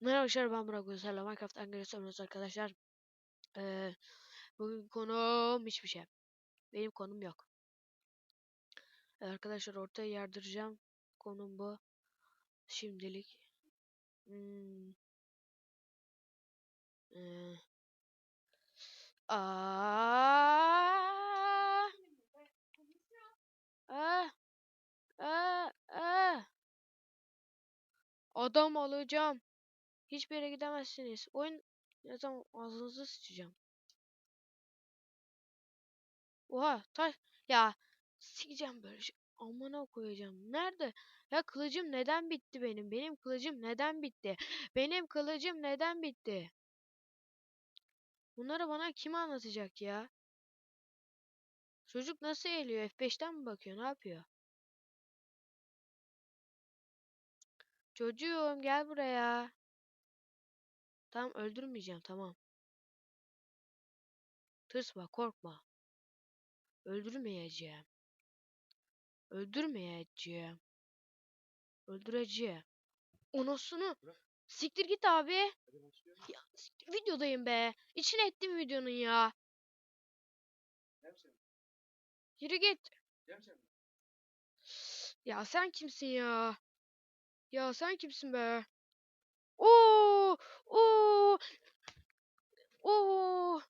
Merhaba arkadaşlar ben Burak Gözler'le Minecraft Angry arkadaşlar. Ee, bugün konum hiçbir şey. Benim konum yok. Ee, arkadaşlar ortaya yardıracağım. Konum bu. Şimdilik. Hmm. Ee. Aa. Aa. Aa. Aa. Adam alacağım. Hiçbir yere gidemezsiniz. Oyun ne zaman ağzınızı sıçacağım. Oha taş ya sikeceğim böyle şey. Amına koyacağım. Nerede? Ya kılıcım neden bitti benim? Benim kılıcım neden bitti? Benim kılıcım neden bitti? Bunları bana kim anlatacak ya? Çocuk nasıl eğiliyor? F5'ten mi bakıyor? Ne yapıyor? Çocuğum gel buraya. Tamam öldürmeyeceğim tamam. Tırsma korkma. Öldürmeyeceğim. Öldürmeyeceğim. Öldüreceğim. Onasını. Siktir git abi. Ya, siktir, videodayım be. İçine ettim videonun ya. Yürü git. Ya sen kimsin ya? Ya sen kimsin be? Oo! Oo! Oo!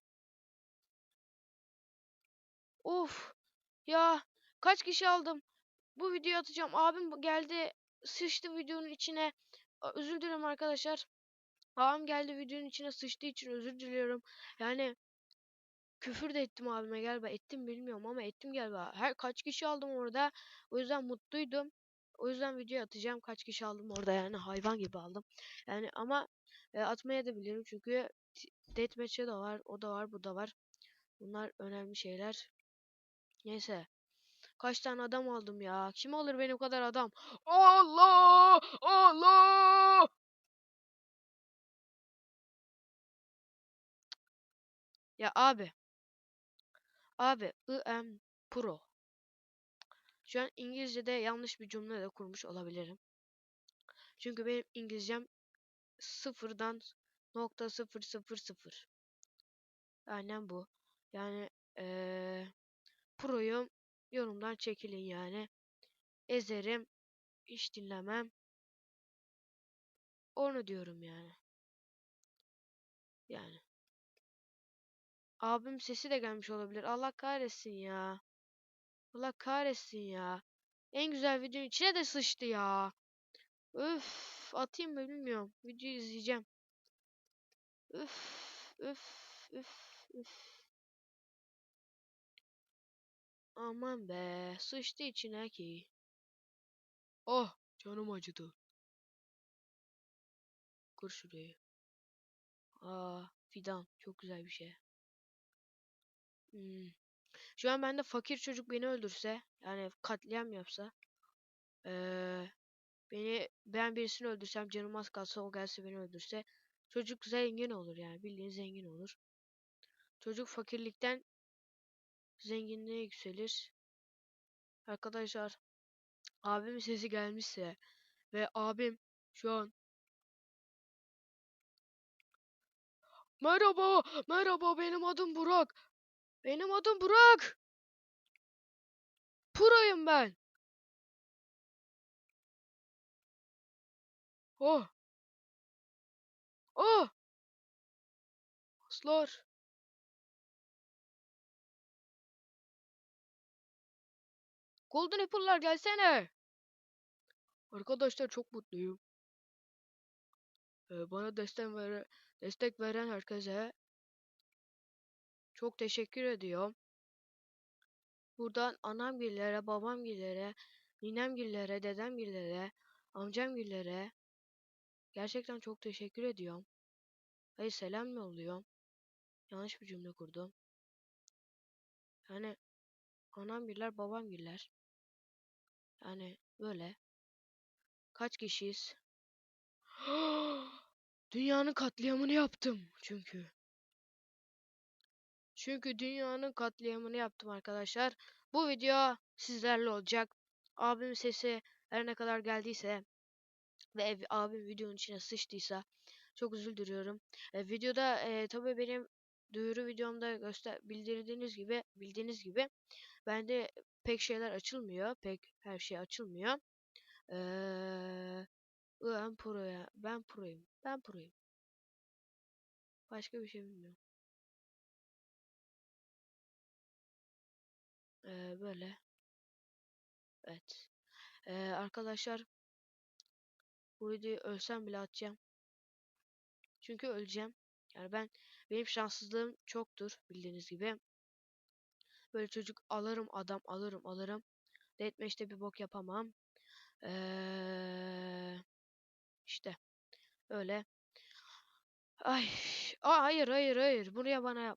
Of! Ya kaç kişi aldım? Bu videoyu atacağım. Abim geldi sıçtı videonun içine. Özür dilerim arkadaşlar. Abim geldi videonun içine sıçtığı için özür diliyorum. Yani küfür de ettim abime galiba. Ettim bilmiyorum ama ettim galiba. Her kaç kişi aldım orada. O yüzden mutluydum. O yüzden video atacağım. Kaç kişi aldım orada yani hayvan gibi aldım. Yani ama e, atmaya da bilirim çünkü deathmatch'e de var. O da var, bu da var. Bunlar önemli şeyler. Neyse. Kaç tane adam aldım ya? Kim alır benim kadar adam? Allah! Allah! Ya abi. Abi IM Pro. Şu an İngilizce'de yanlış bir cümle de kurmuş olabilirim. Çünkü benim İngilizcem sıfırdan nokta sıfır sıfır sıfır. Aynen bu. Yani eee Pro'yum. Yorumdan çekilin yani. Ezerim. Hiç dinlemem. Onu diyorum yani. Yani. Abim sesi de gelmiş olabilir. Allah kahretsin ya. Allah kahretsin ya. En güzel videonun içine de sıçtı ya. Öf, atayım mı bilmiyorum. Videoyu izleyeceğim. Üf, üf, üf, üf. Aman be, sıçtı içine ki. Oh, canım acıdı. Kır şurayı. Aa, fidan. Çok güzel bir şey. Hmm. Şu an bende fakir çocuk beni öldürse, yani katliam yapsa, eee, beni ben birisini öldürsem canım az kalsa o gelse beni öldürse, çocuk zengin olur yani bildiğin zengin olur. Çocuk fakirlikten zenginliğe yükselir. Arkadaşlar, abimin sesi gelmişse ve abim şu an Merhaba, merhaba benim adım Burak. Benim adım Burak. Pro'yum ben. Oh. Oh. Aslar. Golden Apple'lar gelsene. Arkadaşlar çok mutluyum. Ee, bana destek veren, destek veren herkese çok teşekkür ediyorum. Buradan anamgillere, babamgillere, ninemgillere, dedemgillere, amcamgillere gerçekten çok teşekkür ediyorum. Hayır selam yolluyorum. Yanlış bir cümle kurdum. Yani anamgiller, babamgiller. Yani böyle. Kaç kişiyiz? Dünyanın katliamını yaptım çünkü. Çünkü dünyanın katliamını yaptım arkadaşlar. Bu video sizlerle olacak. Abim sesi her ne kadar geldiyse ve ev, abim videonun içine sıçtıysa Çok üzüldürüyorum. E, videoda e, tabii benim duyuru videomda göster bildirdiğiniz gibi bildiğiniz gibi bende pek şeyler açılmıyor. Pek her şey açılmıyor. Eee ben proya ben proyum. Ben proyum. Başka bir şey bilmiyorum. Eee, böyle. Evet. Eee, arkadaşlar bu videoyu ölsem bile atacağım. Çünkü öleceğim. Yani ben benim şanssızlığım çoktur bildiğiniz gibi. Böyle çocuk alırım adam alırım alırım. Deathmatch'te bir bok yapamam. Eee işte öyle. Ay, aa, hayır hayır hayır. Buraya bana yap.